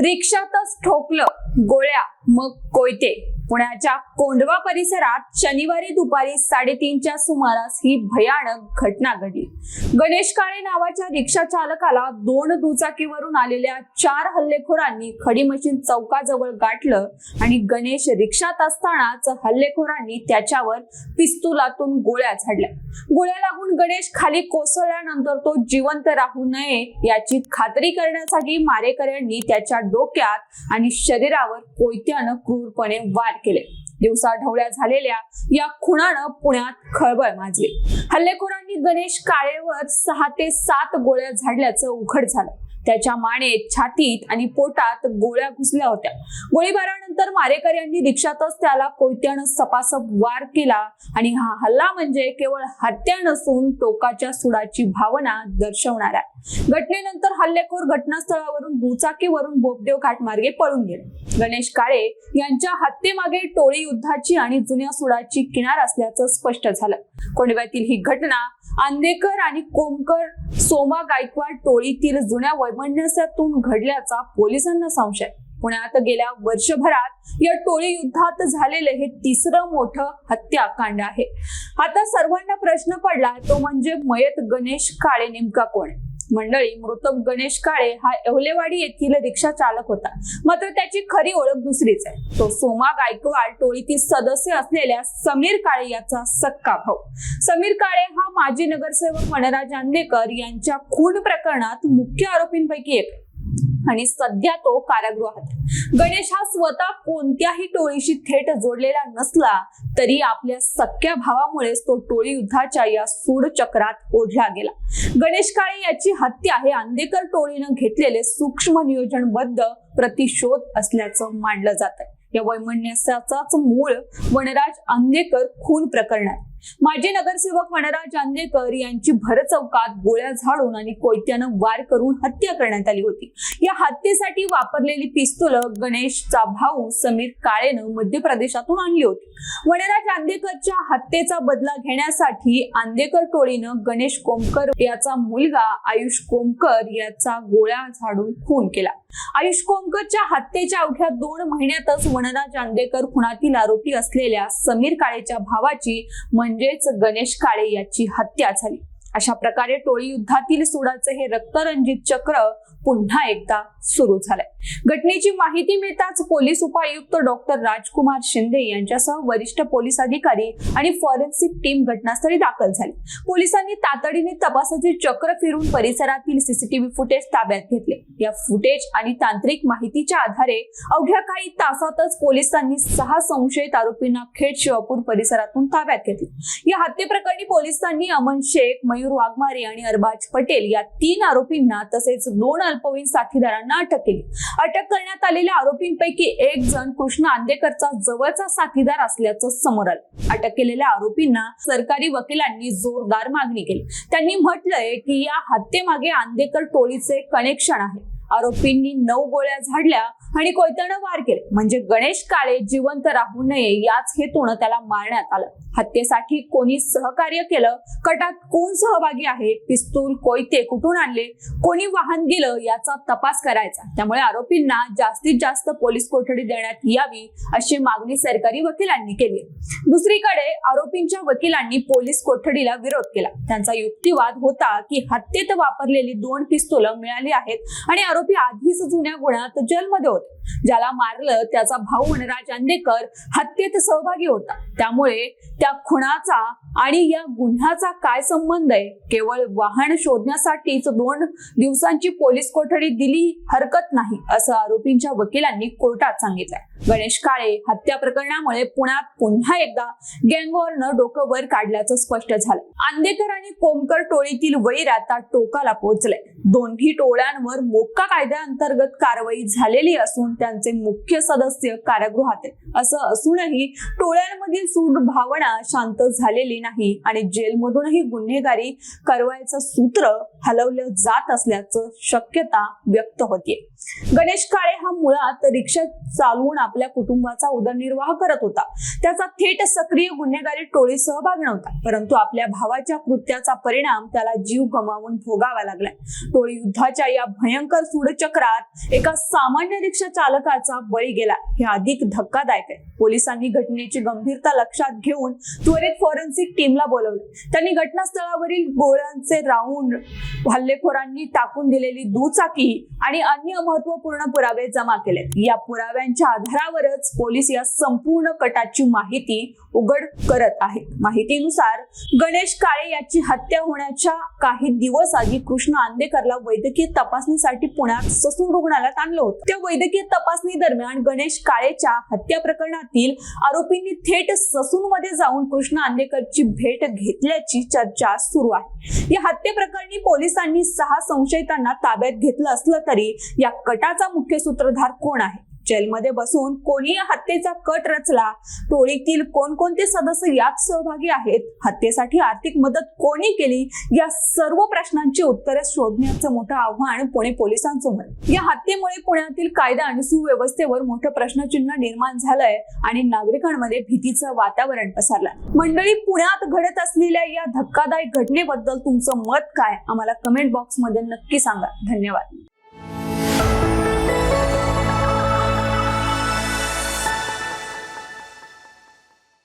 रिक्षातच ठोकलं गोळ्या मग कोयते. पुण्याच्या कोंढवा परिसरात शनिवारी दुपारी साडेतीनच्या सुमारास ही भयानक घटना घडली. गणेश काळे नावाच्या रिक्षा चालकाला दोन दुचाकीवरून आलेल्या चार हल्लेखोरांनी खडी मशीन चौकाजवळ गाठलं आणि गणेश रिक्षात असतानाच हल्लेखोरांनी त्याच्यावर पिस्तुलातून गोळ्या झाडल्या. गोळ्या लागून गणेश खाली कोसळल्यानंतर तो जिवंत राहू नये याची खात्री करण्यासाठी मारेकऱ्यांनी त्याच्या डोक्यात आणि शरीरावर कोयत्यानं क्रूरपणे वार केले. दिवसा ढवळ्या झालेल्या या खुणानं पुण्यात खळबळ माजली. हल्लेखोरांनी गणेश काळेवर सहा ते सात गोळ्या झाडल्याचं उघड झालं. त्याच्या मानेत छातीत आणि पोटात गोळ्या घुसल्या होत्या. गोळीबारानंतर मारेकर यांनी रिक्षातच त्याला कोयत्यानं सपासप वार केला आणि हा हल्ला म्हणजे केवळ हत्या नसून टोकाच्या सुडाची भावना दर्शवणारा घटनेनंतर हल्लेखोर घटनास्थळावरून दुचाकीवरून बोपदेव घाट मार्गे पळून गेले. गणेश काळे यांच्या हत्येमागे टोळी युद्धाची आणि जुन्या सुडाची किनार असल्याचं स्पष्ट झालं. कोंडव्यातील ही घटना आंदेकर आणि कोमकर सोमा गायकवाड टोळीतील जुन्या वैमनस्यातून घडल्याचा पोलिसांना संशय पुण्यात गेल्या वर्षभरात या टोळी युद्धात झालेले हे तिसरं मोठं हत्याकांड आहे आता सर्वांना प्रश्न पडला तो म्हणजे मयत गणेश काळे नेमका कोण आहे? मंडळी मृत गणेश काळे हा एवलेवाडी येथील रिक्षा चालक होता. मात्र त्याची खरी ओळख दुसरीच आहे. तो सोमा गायकवाड टोळीतील सदस्य असलेल्या समीर काळे याचा सक्का भाऊ. समीर काळे हा माजी नगरसेवक वनराज आंदेकर यांच्या खून प्रकरणात मुख्य आरोपींपैकी एक आहे. आणि सध्या तो कारागृहात गणेश हा स्वतः कोणत्याही टोळीशी थेट जोडलेला नसला तरी आपल्या सख्या भावामुळेच तो टोळी युद्धाच्या या सूड चक्रात ओढला गेला. गणेश काळे याची हत्या हे आंदेकर टोळीनं घेतलेले सूक्ष्म नियोजनबद्ध प्रतिशोध असल्याचं मानलं जात आहे या वैमनस्याचाच मूळ वनराज आंदेकर खून प्रकरण आहे माजी नगरसेवक वनराज आंदेकर यांची भरचौकात गोळ्या झाडून आणि कोयत्यानं वार करून हत्या करण्यात आली होती. या हत्येसाठी वापरलेली पिस्तूल गणेशचा भाऊ समीर काळेनं मध्य प्रदेशातून आणली होती. वनराज आंदेकरच्या हत्येचा बदला घेण्यासाठी आंदेकर टोळीनं गणेश कोमकर याचा मुलगा आयुष कोमकर याचा गोळ्या झाडून खून केला. आयुष कोमकरच्या हत्येच्या अवघ्या दोन महिन्यातच वनराज जांडेकर खुनातील आरोपी असलेल्या समीर काळेच्या भावाची म्हणजेच गणेश काळे याची हत्या झाली. अशा प्रकारे टोळी युद्धातील सुडाचे हे रक्तरंजित चक्र पुन्हा एकदा सुरू झालंय. घटनेची माहिती मिळताच पोलीस उपायुक्त डॉक्टर राजकुमार शिंदे यांच्यासह वरिष्ठ पोलीस अधिकारी आणि फॉरेन्सिक टीम घटनास्थळी दाखल झाली. पोलिसांनी तातडीने तपासाचे चक्र फिरून परिसरातील सीसीटीव्ही फुटेज ताब्यात घेतले. या फुटेज आणि तांत्रिक माहितीच्या आधारे अवघ्या काही तासातच पोलिसांनी सहा संशयित आरोपींना खेड शिवापूर परिसरातून ताब्यात घेतले. या हत्येप्रकरणी पोलिसांनी अमन शेख मयूर वाघमारे आणि अरबाज पटेल या तीन आरोपींना तसेच दोन अल्पवयीन साथीदारांना अटक केली. अटक करण्यात आलेल्या आरोपींपैकी एक जण कृष्ण आंदेकरचा जवळचा साथीदार असल्याचं समोर आलं. अटक केलेल्या आरोपींना सरकारी वकिलांनी जोरदार मागणी केली. त्यांनी म्हटलंय की या हत्येमागे आंदेकर टोळीचे कनेक्शन आहे. आरोपींनी नऊ गोळ्या झाडल्या. आणि कोयत्यानं वार केले. म्हणजे गणेश काळे जिवंत राहू नये याच हेतून त्याला मारण्यात आलं. हत्येसाठी कोणी सहकार्य केलं? कटात कोण सहभागी आहे? पिस्तूल कोयते कुठून आणले? कोणी वाहन दिलं? याचा तपास करायचा. त्यामुळे आरोपींना जास्तीत जास्त पोलीस कोठडी देण्यात यावी अशी मागणी सरकारी वकिलांनी केली. दुसरीकडे आरोपींच्या वकिलांनी पोलीस कोठडीला विरोध केला. त्यांचा युक्तिवाद होता की हत्येत वापरलेली दोन पिस्तुलं मिळाली आहेत आणि आरोपी आधीच जुन्या गुन्ह्यात जेलमध्ये होते. ज्याला मारलं त्याचा भाऊ वनराज आंदेकर हत्येत सहभागी होता. त्यामुळे त्या खुणाचा आणि या गुन्ह्याचा काय संबंध आहे? केवळ वाहन शोधण्यासाठीच दोन दिवसांची पोलीस कोठडी दिली हरकत नाही असं आरोपींच्या वकिलांनी कोर्टात सांगितलंय. गणेश काळे हत्या प्रकरणामुळे पुण्यात पुन्हा एकदा गँगवॉरनं डोकं वर काढल्याचं स्पष्ट झालं. आंदेकर आणि कोमकर टोळीतील वैर आता टोकाला पोहोचले दोन्ही टोळ्यांवर मोक्का कायद्याअंतर्गत कारवाई झालेली असून त्यांचे मुख्य सदस्य कारागृहात आहेत. असं असूनही टोळ्यांमधील सूड भावना शांत झालेली नाही आणि जेलमधूनही गुन्हेगारी कारवाईचं सूत्र हलवलं जात असल्याचं शक्यता व्यक्त होतीये. गणेश काळे हा मुळात रिक्षा चालवून आपल्या कुटुंबाचा उदरनिर्वाह करत होता. त्याचा थेट सक्रिय गुन्हेगारी टोळी सहभाग नव्हता परंतु आपल्या भावाच्या कृत्याचा परिणाम त्याला जीव गमावून भोगावा लागलाय. टोळी युद्धाच्या या भयंकर सूडचक्रात एका सामान्य रिक्षा चालकाचा बळी गेला. हे अधिक धक्कादायक आहे. पोलिसांनी घटनेची गंभीरता लक्षात घेऊन त्वरित फॉरेन्सिक टीमला बोलवले. त्यांनी घटनास्थळावरील गोळ्यांचे राऊंड हल्लेखोरांनी टाकून दिलेली दुचाकी आणि अन्य महत्त्वपूर्ण पुरावे जमा केले या पुराव्यांच्या आधारावरच पोलीस या संपूर्ण कटाची माहिती उघड करत आहेत. माहितीनुसार गणेश काळे याची हत्या होण्याच्या काही दिवस आधी कृष्ण आंदेकरला वैद्यकीय तपासणीसाठी पुण्यात ससून रुग्णालयात आणलं होतं. त्या वैद्यकीय तपासणी दरम्यान गणेश काळेच्या हत्या प्रकरणातील आरोपींनी थेट ससून मध्ये जाऊन कृष्ण आंदेकरची भेट घेतल्याची चर्चा सुरू आहे. या हत्या प्रकरणी पोलिसांनी सहा संशयितांना ताब्यात घेतलं असलं तरी या कटाचा मुख्य सूत्रधार कोण आहे? जेलमध्ये बसून कोणी या हत्येचा कट रचला टोळीतील कोणकोणते सदस्य यात सहभागी आहेत? हत्येसाठी आर्थिक मदत कोणी केली? या सर्व प्रश्नांची उत्तरे शोधण्याचं मोठं आव्हान पुणे पोलिसांसमोर. या हत्येमुळे पुण्यातील कायदा आणि सुव्यवस्थेवर मोठं प्रश्नचिन्ह निर्माण झालंय आणि नागरिकांमध्ये भीतीचं वातावरण पसरलं मंडळी पुण्यात घडत असलेल्या या धक्कादायक घटनेबद्दल तुमचं मत काय? आम्हाला कमेंट बॉक्समध्ये नक्की सांगा. धन्यवाद.